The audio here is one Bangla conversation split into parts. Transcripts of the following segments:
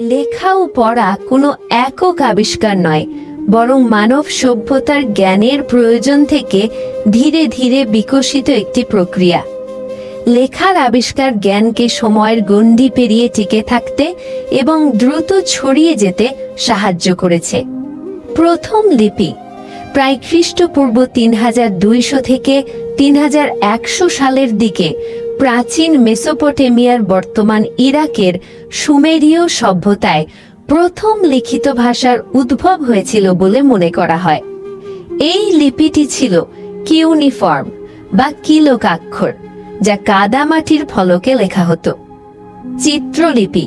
লেখা ও পড়া কোনো একক আবিষ্কার নয়, বরং মানব সভ্যতার জ্ঞানের প্রয়োজন থেকে ধীরে ধীরে বিকশিত একটি প্রক্রিয়া। লেখার আবিষ্কার জ্ঞানকে সময়ের গণ্ডি পেরিয়ে টিকে থাকতে এবং দ্রুত ছড়িয়ে যেতে সাহায্য করেছে। প্রথম লিপি প্রায় খ্রিস্টপূর্ব তিন হাজার দুইশো থেকে তিন হাজার একশো সালের দিকে প্রাচীন মেসোপটেমিয়ার বর্তমান ইরাকের সুমেরীয় সভ্যতায় প্রথম লিখিত ভাষার উদ্ভব হয়েছিল বলে মনে করা হয়। এই লিপিটি ছিল কিউনিফর্ম বা কিলোকাক্ষর, যা কাদামাটির ফলকে লেখা হতো। চিত্রলিপি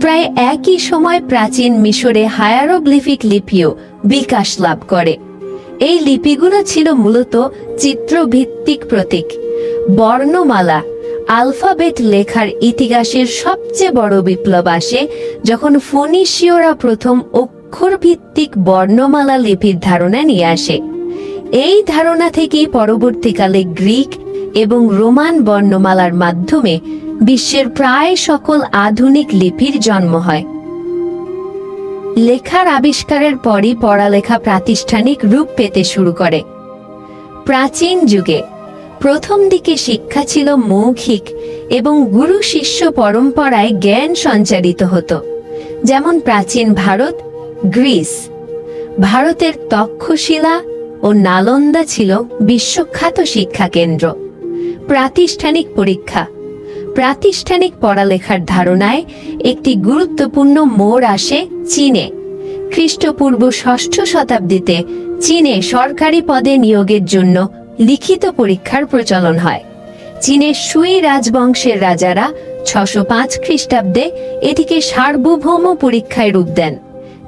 প্রায় একই সময় প্রাচীন মিশরে হায়ারোগ্লিফিক লিপিও বিকাশ লাভ করে। এই লিপিগুলো ছিল মূলত চিত্রভিত্তিক প্রতীক, বর্ণমালা আলফাবেট লেখার ইতিহাসের সবচেয়ে বড় বিপ্লব আসে যখন ফনিশীয়রা প্রথম অক্ষর ভিত্তিক বর্ণমালা লিপির ধারণা নিয়ে আসে। এই ধারণা থেকেই পরবর্তীকালে গ্রিক এবং রোমান বর্ণমালার মাধ্যমে বিশ্বের প্রায় সকল আধুনিক লিপির জন্ম হয়। লেখার আবিষ্কারের পরই পড়ালেখা প্রাতিষ্ঠানিক রূপ পেতে শুরু করে। প্রাচীন যুগে প্রথম দিকে শিক্ষা ছিল মৌখিক এবং গুরু শিষ্য পরম্পরায় জ্ঞান সঞ্চারিত হতো। যেমন প্রাচীন ভারত, গ্রিস। ভারতের তক্ষশিলা ও নালন্দা ছিল বিশ্বখ্যাত শিক্ষা কেন্দ্র। প্রাতিষ্ঠানিক পরীক্ষা। প্রাতিষ্ঠানিক পড়ালেখার ধারণায় একটি গুরুত্বপূর্ণ মোড় আসে চীনে। খ্রিস্টপূর্ব ষষ্ঠ শতাব্দীতে চীনে সরকারি পদে নিয়োগের জন্য লিখিত পরীক্ষার প্রচলন হয়। চীনের সুই রাজবংশের রাজারা ছশো পাঁচ খ্রিস্টাব্দে এটিকে সার্বভৌম পরীক্ষায় রূপ দেন,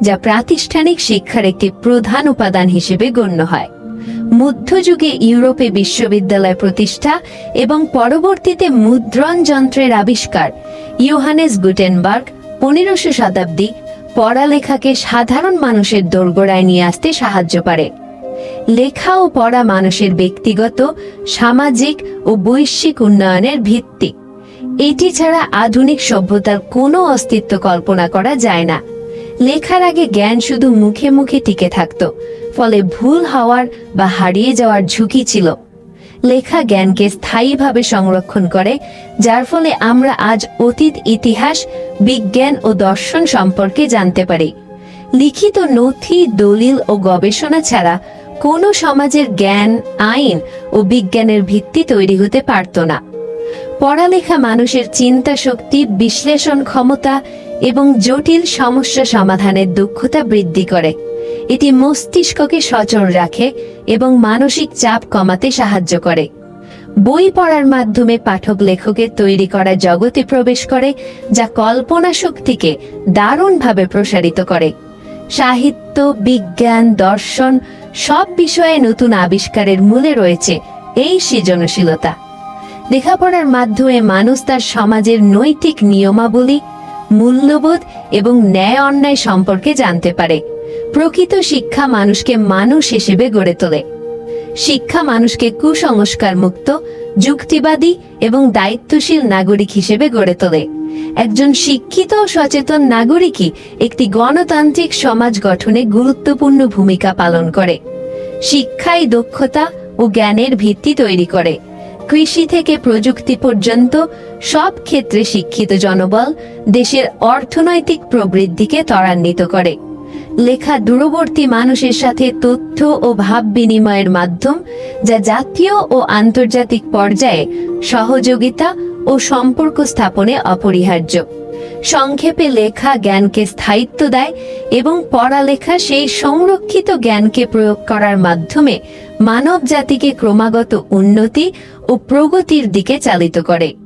যা প্রাতিষ্ঠানিক শিক্ষার একটি প্রধান উপাদান হিসেবে গণ্য হয়। মধ্যযুগে ইউরোপে বিশ্ববিদ্যালয় প্রতিষ্ঠা এবং পরবর্তীতে মুদ্রণ যন্ত্রের আবিষ্কার ইউহানেস গুটেনবার্গ পনেরোশো শতাব্দী পড়ালেখাকে সাধারণ মানুষের দোরগোড়ায় নিয়ে আসতে সাহায্য করে। লেখা ও পড়া মানুষের ব্যক্তিগত, সামাজিক ও বৈশ্বিক উন্নয়নের ভিত্তি। এটি ছাড়া আধুনিক সভ্যতার কোনো অস্তিত্ব কল্পনা করা যায় না। লেখার আগে জ্ঞান শুধু মুখে মুখে টিকে থাকত, ফলে ভুল হওয়ার বা হারিয়ে যাওয়ার ঝুঁকি ছিল। লেখা জ্ঞানকে স্থায়ীভাবে সংরক্ষণ করে, যার ফলে আমরা আজ অতীত, ইতিহাস, বিজ্ঞান ও দর্শন সম্পর্কে জানতে পারি। লিখিত নথি, দলিল ও গবেষণা ছাড়া কোনো সমাজের জ্ঞান, আইন ও বিজ্ঞানের ভিত্তি তৈরি হতে পারত না। পড়ালেখা মানুষের চিন্তা শক্তি বিশ্লেষণ ক্ষমতা এবং জটিল সমস্যা সমাধানের দক্ষতা বৃদ্ধি করে। এটি মস্তিষ্ককে সচল রাখে এবং মানসিক চাপ কমাতে সাহায্য করে। বই পড়ার মাধ্যমে পাঠক লেখকের তৈরি করা জগতে প্রবেশ করে, যা কল্পনা শক্তিকে দারুণভাবে প্রসারিত করে। সাহিত্য, বিজ্ঞান, দর্শন সব বিষয়ে নতুন আবিষ্কারের মূলে রয়েছে এই সৃজনশীলতা। লেখাপড়ার মাধ্যমে মানুষ তার সমাজের নৈতিক নিয়মাবলী, মূল্যবোধ এবং ন্যায় অন্যায় সম্পর্কে জানতে পারে। প্রকৃত শিক্ষা মানুষকে মানুষ হিসেবে গড়ে তোলে। শিক্ষা মানুষকে কুসংস্কার মুক্ত যুক্তিবাদী এবং দায়িত্বশীল নাগরিক হিসেবে গড়ে তোলে। একজন শিক্ষিত ও সচেতন নাগরিকই একটি গণতান্ত্রিক সমাজ গঠনে গুরুত্বপূর্ণ ভূমিকা পালন করে। শিক্ষাই দক্ষতা ও জ্ঞানের ভিত্তি তৈরি করে। কৃষি থেকে প্রযুক্তি পর্যন্ত সব ক্ষেত্রে শিক্ষিত জনবল দেশের অর্থনৈতিক প্রবৃদ্ধিকে ত্বরান্বিত করে। লেখা দূরবর্তী মানুষের সাথে তথ্য ও ভাব বিনিময়ের মাধ্যম, যা জাতীয় ও আন্তর্জাতিক পর্যায়ে সহযোগিতা ও সম্পর্ক স্থাপনে অপরিহার্য। সংক্ষেপে লেখা জ্ঞানকে স্থায়িত্ব দেয় এবং পড়ালেখা সেই সংরক্ষিত জ্ঞানকে প্রয়োগ করার মাধ্যমে মানব জাতিকে ক্রমাগত উন্নতি ও প্রগতির দিকে চালিত করে।